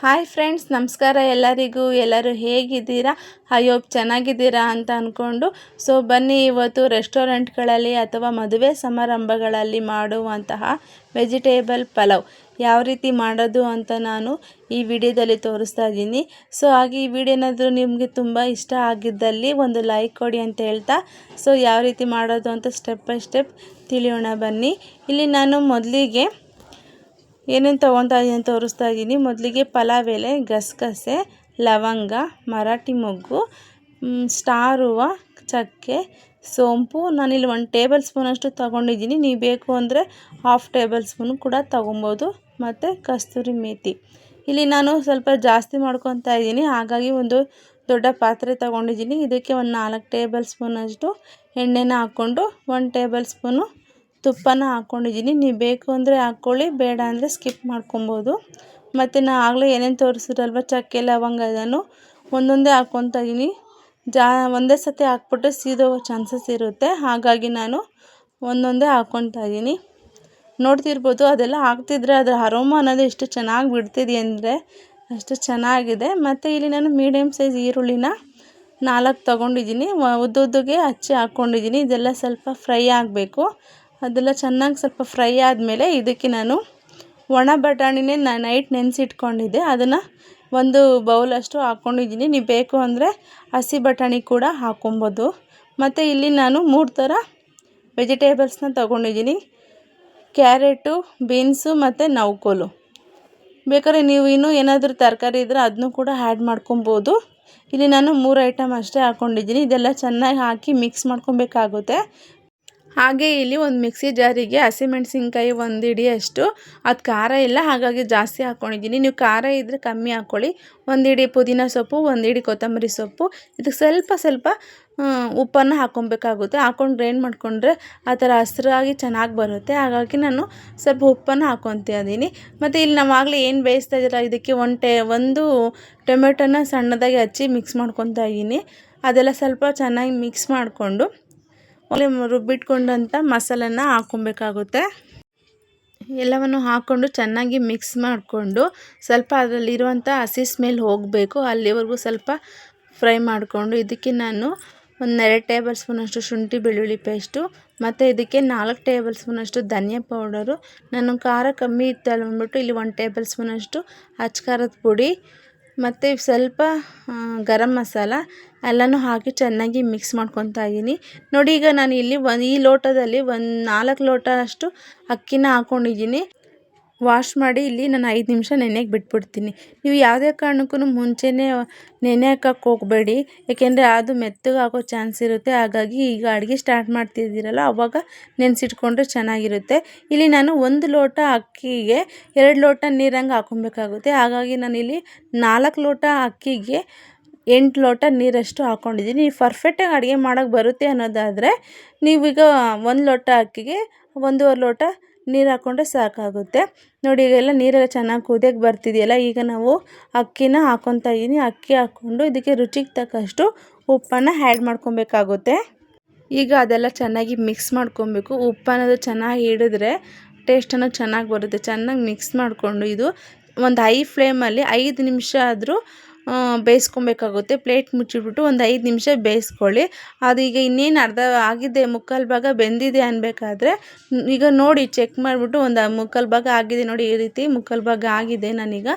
Hi friends ನಮಸ್ಕಾರ ಎಲ್ಲರಿಗೂ. ಎಲ್ಲರೂ ಹೇಗಿದ್ದೀರಾ? ಅಯ್ಯೋ ಚೆನ್ನಾಗಿದ್ದೀರಾ ಅಂತ ಅಂದ್ಕೊಂಡು ಸೊ ಬನ್ನಿ ಇವತ್ತು ರೆಸ್ಟೋರೆಂಟ್ಗಳಲ್ಲಿ ಅಥವಾ ಮದುವೆ ಸಮಾರಂಭಗಳಲ್ಲಿ ಮಾಡುವಂತಹ ವೆಜಿಟೇಬಲ್ ಪಲಾವ್ ಯಾವ ರೀತಿ ಮಾಡೋದು ಅಂತ ನಾನು ಈ ವಿಡಿಯೋದಲ್ಲಿ ತೋರಿಸ್ತಾ ಇದ್ದೀನಿ. ಸೊ ಹಾಗೆ ಈ ವಿಡಿಯೋ ಏನಾದರೂ ನಿಮಗೆ ತುಂಬ ಇಷ್ಟ ಆಗಿದ್ದಲ್ಲಿ ಒಂದು ಲೈಕ್ ಕೊಡಿ ಅಂತ ಹೇಳ್ತಾ. ಸೊ ಯಾವ ರೀತಿ ಮಾಡೋದು ಅಂತ ಸ್ಟೆಪ್ ಬೈ ಸ್ಟೆಪ್ ತಿಳಿಯೋಣ ಬನ್ನಿ. ಇಲ್ಲಿ ನಾನು ಮೊದಲಿಗೆ ಏನೇನು ತೊಗೊತಾ ಇದ್ದೀನಿ ತೋರಿಸ್ತಾ ಇದ್ದೀನಿ. ಮೊದಲಿಗೆ ಪಲಾವ್ ಎಲೆ ಗಸಗಸೆ, ಲವಂಗ, ಮರಾಠಿ ಮೊಗ್ಗು ಸ್ಟಾರ್ ಹೂವು, ಚಕ್ಕೆ, ಸೋಂಪು. ನಾನಿಲ್ಲಿ ಒಂದು ಟೇಬಲ್ ಸ್ಪೂನಷ್ಟು ತೊಗೊಂಡಿದ್ದೀನಿ. ನೀವು ಬೇಕು ಅಂದರೆ ಹಾಫ್ ಟೇಬಲ್ ಸ್ಪೂನು ಕೂಡ ತೊಗೊಬೋದು. ಮತ್ತು ಕಸ್ತೂರಿ ಮೇಥಿ ಇಲ್ಲಿ ನಾನು ಸ್ವಲ್ಪ ಜಾಸ್ತಿ ಮಾಡ್ಕೊತಾ ಇದ್ದೀನಿ. ಹಾಗಾಗಿ ಒಂದು ದೊಡ್ಡ ಪಾತ್ರೆ ತೊಗೊಂಡಿದ್ದೀನಿ. ಇದಕ್ಕೆ ಒಂದು ನಾಲ್ಕು ಟೇಬಲ್ ಸ್ಪೂನಷ್ಟು ಎಣ್ಣೆನ ಹಾಕ್ಕೊಂಡು ಒಂದು ಟೇಬಲ್ ಸ್ಪೂನು ತುಪ್ಪನ ಹಾಕ್ಕೊಂಡಿದ್ದೀನಿ ನೀವು ಬೇಕು ಅಂದರೆ ಹಾಕ್ಕೊಳ್ಳಿ, ಬೇಡ ಅಂದರೆ ಸ್ಕಿಪ್ ಮಾಡ್ಕೊಬೋದು. ಮತ್ತು ನಾನು ಆಗಲೇ ಏನೇನು ತೋರಿಸಿದ್ರಲ್ವ, ಚಕ್ಕೆ, ಲವಂಗ ಅದನ್ನು ಒಂದೊಂದೇ ಹಾಕ್ಕೊತಾ ಇದ್ದೀನಿ ಜಾ, ಒಂದೇ ಸತಿ ಹಾಕ್ಬಿಟ್ಟು ಸೀದೋಗೋ ಚಾನ್ಸಸ್ ಇರುತ್ತೆ. ಹಾಗಾಗಿ ನಾನು ಒಂದೊಂದೇ ಹಾಕ್ಕೊತಾ ಇದ್ದೀನಿ ನೋಡ್ತಿರ್ಬೋದು, ಅದೆಲ್ಲ ಹಾಕ್ತಿದ್ರೆ ಅದರ ಅರೋಮ ಅನ್ನೋದು ಎಷ್ಟು ಚೆನ್ನಾಗಿ ಬಿಡ್ತಿದೆ ಅಂದರೆ ಅಷ್ಟು ಚೆನ್ನಾಗಿದೆ. ಮತ್ತು ಇಲ್ಲಿ ನಾನು ಮೀಡಿಯಮ್ ಸೈಜ್ ಈರುಳ್ಳಿನ ನಾಲ್ಕು ತೊಗೊಂಡಿದ್ದೀನಿ. ಉದ್ದುದ್ದಗೆ ಹಚ್ಚಿ ಹಾಕ್ಕೊಂಡಿದ್ದೀನಿ. ಇದೆಲ್ಲ ಸ್ವಲ್ಪ ಫ್ರೈ ಆಗಬೇಕು. ಅದೆಲ್ಲ ಚೆನ್ನಾಗಿ ಸ್ವಲ್ಪ ಫ್ರೈ ಆದಮೇಲೆ ಇದಕ್ಕೆ ನಾನು ಒಣ ಬಟಾಣಿನೇ ನಾನು ನೈಟ್ ನೆನೆಸಿಟ್ಕೊಂಡಿದ್ದೆ. ಅದನ್ನು ಒಂದು ಬೌಲಷ್ಟು ಹಾಕ್ಕೊಂಡಿದ್ದೀನಿ ನೀವು ಬೇಕು ಅಂದರೆ ಹಸಿ ಬಟಾಣಿ ಕೂಡ ಹಾಕ್ಕೊಬೋದು ಮತ್ತು ಇಲ್ಲಿ ನಾನು ಮೂರು ಥರ ವೆಜಿಟೇಬಲ್ಸ್ನ ತೊಗೊಂಡಿದ್ದೀನಿ. ಕ್ಯಾರೆಟು, ಬೀನ್ಸು ಮತ್ತು ನೌಕೋಲು ಬೇಕಾದ್ರೆ ನೀವು ಇನ್ನೂ ಏನಾದರೂ ತರಕಾರಿ ಇದ್ದರೆ ಅದನ್ನೂ ಕೂಡ ಆ್ಯಡ್ ಮಾಡ್ಕೊಬೋದು. ಇಲ್ಲಿ ನಾನು ಮೂರು ಐಟಮ್ ಅಷ್ಟೇ ಹಾಕ್ಕೊಂಡಿದ್ದೀನಿ ಇದೆಲ್ಲ ಚೆನ್ನಾಗಿ ಹಾಕಿ ಮಿಕ್ಸ್ ಮಾಡ್ಕೊಬೇಕಾಗುತ್ತೆ. ಹಾಗೆ ಇಲ್ಲಿ ಒಂದು ಮಿಕ್ಸಿ ಜಾರಿಗೆ ಹಸಿಮೆಣ್ಸಿನ್ಕಾಯಿ ಒಂದು ಹಿಡಿಯಷ್ಟು ಅದು ಖಾರ ಇಲ್ಲ, ಹಾಗಾಗಿ ಜಾಸ್ತಿ ಹಾಕ್ಕೊಂಡಿದ್ದೀನಿ ನೀವು ಖಾರ ಇದ್ದರೆ ಕಮ್ಮಿ ಹಾಕ್ಕೊಳ್ಳಿ ಒಂದು ಹಿಡಿ ಪುದೀನ ಸೊಪ್ಪು, ಒಂದು ಹಿಡಿ ಕೊತ್ತಂಬರಿ ಸೊಪ್ಪು. ಇದಕ್ಕೆ ಸ್ವಲ್ಪ ಸ್ವಲ್ಪ ಉಪ್ಪನ್ನು ಹಾಕೊಬೇಕಾಗುತ್ತೆ ಹಾಕ್ಕೊಂಡು ಗ್ರೈಂಡ್ ಮಾಡಿಕೊಂಡ್ರೆ ಆ ಥರ ಹಸಿರಾಗಿ ಚೆನ್ನಾಗಿ ಬರುತ್ತೆ. ಹಾಗಾಗಿ ನಾನು ಸ್ವಲ್ಪ ಉಪ್ಪನ್ನು ಹಾಕ್ಕೊತಾ ಇದ್ದೀನಿ ಮತ್ತು ಇಲ್ಲಿ ನಾವು ಆಗಲೇ ಏನು ಬೇಯಿಸ್ತಾ ಇದ್ದೀರ ಇದಕ್ಕೆ ಒಂದು ಟೆ, ಒಂದು ಟೊಮೆಟೊನ ಸಣ್ಣದಾಗಿ ಹಚ್ಚಿ ಮಿಕ್ಸ್ ಮಾಡ್ಕೊತಾ ಇದ್ದೀನಿ ಅದೆಲ್ಲ ಸ್ವಲ್ಪ ಚೆನ್ನಾಗಿ ಮಿಕ್ಸ್ ಮಾಡಿಕೊಂಡು ಒಲೆ ರುಬ್ಬಿಟ್ಕೊಂಡಂಥ ಮಸಾಲನ ಹಾಕ್ಕೊಬೇಕಾಗುತ್ತೆ. ಎಲ್ಲವನ್ನು ಹಾಕ್ಕೊಂಡು ಚೆನ್ನಾಗಿ ಮಿಕ್ಸ್ ಮಾಡಿಕೊಂಡು ಸ್ವಲ್ಪ ಅದರಲ್ಲಿರುವಂಥ ಹಸಿ ಸ್ಮೆಲ್ ಹೋಗಬೇಕು. ಅಲ್ಲಿವರೆಗೂ ಸ್ವಲ್ಪ ಫ್ರೈ ಮಾಡಿಕೊಂಡು ಇದಕ್ಕೆ ನಾನು ಒಂದೆರಡು ಟೇಬಲ್ ಸ್ಪೂನಷ್ಟು ಶುಂಠಿ ಬೆಳ್ಳುಳ್ಳಿ ಪೇಸ್ಟು ಮತ್ತು ಇದಕ್ಕೆ ನಾಲ್ಕು ಟೇಬಲ್ ಸ್ಪೂನಷ್ಟು ಧನಿಯಾ ಪೌಡರು. ನಾನು ಖಾರ ಕಮ್ಮಿ ಇತ್ತಲ್ಲ ಅಂದ್ಬಿಟ್ಟು ಇಲ್ಲಿ ಒಂದು ಟೇಬಲ್ ಸ್ಪೂನಷ್ಟು ಅಚ್ಚ ಖಾರದ ಪುಡಿ ಮತ್ತು ಸ್ವಲ್ಪ ಗರಂ ಮಸಾಲ ಎಲ್ಲನೂ ಹಾಕಿ ಚೆನ್ನಾಗಿ ಮಿಕ್ಸ್ ಮಾಡ್ಕೊತಾ ಇದ್ದೀನಿ. ನೋಡಿ ಈಗ ನಾನು ಇಲ್ಲಿ ಒಂದು ಈ ಲೋಟದಲ್ಲಿ ಒಂದು ನಾಲ್ಕು ಲೋಟ ಅಷ್ಟು ಅಕ್ಕಿನ ಹಾಕ್ಕೊಂಡಿದ್ದೀನಿ ವಾಶ್ ಮಾಡಿ ಇಲ್ಲಿ ನಾನು ಐದು ನಿಮಿಷ ನೆನೆಗೆ ಬಿಟ್ಬಿಡ್ತೀನಿ. ನೀವು ಯಾವುದೇ ಕಾರಣಕ್ಕೂ ಮುಂಚೆನೇ ನೆನೆ ಹೋಗಬೇಡಿ. ಏಕೆಂದರೆ ಅದು ಮೆತ್ತಗೆ ಆಗೋ ಚಾನ್ಸ್ ಇರುತ್ತೆ. ಹಾಗಾಗಿ ಈಗ ಅಡುಗೆ ಸ್ಟಾರ್ಟ್ ಮಾಡ್ತಿದ್ದೀರಲ್ಲ ಆವಾಗ ನೆನೆಸಿಟ್ಕೊಂಡ್ರೆ ಚೆನ್ನಾಗಿರುತ್ತೆ. ಇಲ್ಲಿ ನಾನು ಒಂದು ಲೋಟ ಅಕ್ಕಿಗೆ ಎರಡು ಲೋಟ ನೀರಂಗೆ ಹಾಕೊಬೇಕಾಗುತ್ತೆ ಹಾಗಾಗಿ ನಾನಿಲ್ಲಿ ನಾಲ್ಕು ಲೋಟ ಅಕ್ಕಿಗೆ ಎಂಟು ಲೋಟ ನೀರಷ್ಟು ಹಾಕ್ಕೊಂಡಿದ್ದೀನಿ. ಪರ್ಫೆಕ್ಟಾಗಿ ಅಡುಗೆ ಮಾಡೋಕ್ಕೆ ಬರುತ್ತೆ ಅನ್ನೋದಾದರೆ, ನೀವೀಗ ಒಂದು ಲೋಟ ಅಕ್ಕಿಗೆ ಒಂದೂವರೆ ಲೋಟ ನೀರು ಹಾಕ್ಕೊಂಡ್ರೆ ಸಾಕಾಗುತ್ತೆ. ನೋಡಿ, ಈಗೆಲ್ಲ ನೀರೆಲ್ಲ ಚೆನ್ನಾಗಿ ಕುದಿಯೋಕ್ಕೆ ಬರ್ತಿದೆಯಲ್ಲ, ಈಗ ನಾವು ಅಕ್ಕಿನ ಹಾಕ್ಕೊತಾ ಇದ್ದೀನಿ ಅಕ್ಕಿ ಹಾಕ್ಕೊಂಡು ಇದಕ್ಕೆ ರುಚಿಗೆ ತಕ್ಕಷ್ಟು ಉಪ್ಪನ್ನು ಆ್ಯಡ್ ಮಾಡ್ಕೊಬೇಕಾಗುತ್ತೆ. ಈಗ ಅದೆಲ್ಲ ಚೆನ್ನಾಗಿ ಮಿಕ್ಸ್ ಮಾಡ್ಕೊಬೇಕು. ಉಪ್ಪನ್ನೋದು ಚೆನ್ನಾಗಿ ಹಿಡಿದ್ರೆ ಟೇಸ್ಟ್ ಅನ್ನೋದು ಚೆನ್ನಾಗಿ ಬರುತ್ತೆ. ಚೆನ್ನಾಗಿ ಮಿಕ್ಸ್ ಮಾಡಿಕೊಂಡು ಇದು ಒಂದು ಹೈ ಫ್ಲೇಮಲ್ಲಿ ಐದು ನಿಮಿಷ ಆದರೂ ಬೇಯಿಸ್ಕೊಬೇಕಾಗುತ್ತೆ. ಪ್ಲೇಟ್ ಮುಚ್ಚಿಬಿಟ್ಟು ಒಂದು ಐದು ನಿಮಿಷ ಬೇಯಿಸ್ಕೊಳ್ಳಿ. ಅದು ಈಗ ಇನ್ನೇನು ಅರ್ಧ ಆಗಿದೆ, ಮುಕ್ಕಾಲು ಭಾಗ ಬೆಂದಿದೆ ಅನ್ಬೇಕಾದ್ರೆ, ಈಗ ನೋಡಿ ಚೆಕ್ ಮಾಡಿಬಿಟ್ಟು ಒಂದು ಮುಕ್ಕಾಲು ಭಾಗ ಆಗಿದೆ ನೋಡಿ ಈ ರೀತಿ ಮುಕ್ಕಾಲು ಭಾಗ ಆಗಿದೆ ನಾನೀಗ.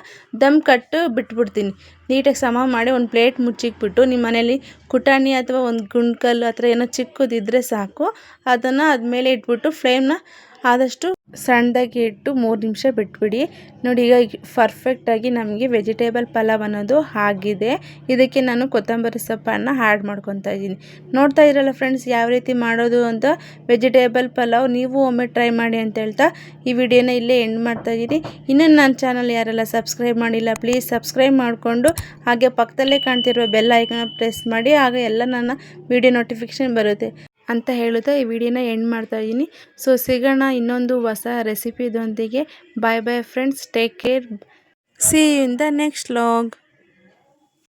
ದಮ್ ಕಟ್ಟು ಬಿಟ್ಬಿಡ್ತೀನಿ. ನೀಟಾಗಿ ಸಮ ಮಾಡಿ ಒಂದು ಪ್ಲೇಟ್ ಮುಚ್ಚಿಕ್ಬಿಟ್ಟು ನಿಮ್ಮ ಮನೇಲಿ ಕುಟಾಣಿ ಅಥವಾ ಒಂದು ಗುಂಡ್ಕಲ್ಲು ಆ ಏನೋ ಚಿಕ್ಕದಿದ್ದರೆ ಸಾಕು. ಅದನ್ನು ಅದ್ಮೇಲೆ ಇಟ್ಬಿಟ್ಟು ಫ್ಲೇಮ್ನ ಆದಷ್ಟು ಸಣ್ಣದಾಗಿ ಇಟ್ಟು ಮೂರು ನಿಮಿಷ ಬಿಟ್ಬಿಡಿ. ನೋಡಿ, ಈಗ ಪರ್ಫೆಕ್ಟಾಗಿ ನಮಗೆ ವೆಜಿಟೇಬಲ್ ಪಲಾವ್ ಅನ್ನೋದು ಆಗಿದೆ. ಇದಕ್ಕೆ ನಾನು ಕೊತ್ತಂಬರಿ ಸೊಪ್ಪನ್ನು ಆ್ಯಡ್ ಮಾಡ್ಕೊತಾ ಇದ್ದೀನಿ. ನೋಡ್ತಾ ಇರಲ್ಲ ಫ್ರೆಂಡ್ಸ್ ಯಾವ ರೀತಿ ಮಾಡೋದು ಅಂತ ವೆಜಿಟೇಬಲ್ ಪಲಾವ್. ನೀವು ಒಮ್ಮೆ ಟ್ರೈ ಮಾಡಿ ಅಂತ ಹೇಳ್ತಾ ಈ ವಿಡಿಯೋನ ಇಲ್ಲೇ ಎಂಡ್ ಮಾಡ್ತಾ ಇದ್ದೀನಿ. ಇನ್ನೂ ನನ್ನ ಚಾನಲ್ ಯಾರೆಲ್ಲ ಸಬ್ಸ್ಕ್ರೈಬ್ ಮಾಡಿಲ್ಲ ಪ್ಲೀಸ್ ಸಬ್ಸ್ಕ್ರೈಬ್ ಮಾಡಿಕೊಂಡು ಹಾಗೆ ಪಕ್ಕದಲ್ಲೇ ಕಾಣ್ತಿರುವ ಬೆಲ್ ಐಕನ್ನ ಪ್ರೆಸ್ ಮಾಡಿ ಆಗ ಎಲ್ಲ ನನ್ನ ವಿಡಿಯೋ ನೋಟಿಫಿಕೇಷನ್ ಬರುತ್ತೆ. ಅಂತ ಹೇಳುತ್ತಾ ಈ ವಿಡಿಯೋನ ಎಂಡ್ ಮಾಡ್ತಾ ಇದ್ದೀನಿ. ಸೊ ಸಿಗೋಣ ಇನ್ನೊಂದು ಹೊಸ ರೆಸಿಪಿದೊಂದಿಗೆ bye bye friends take care see in the next vlog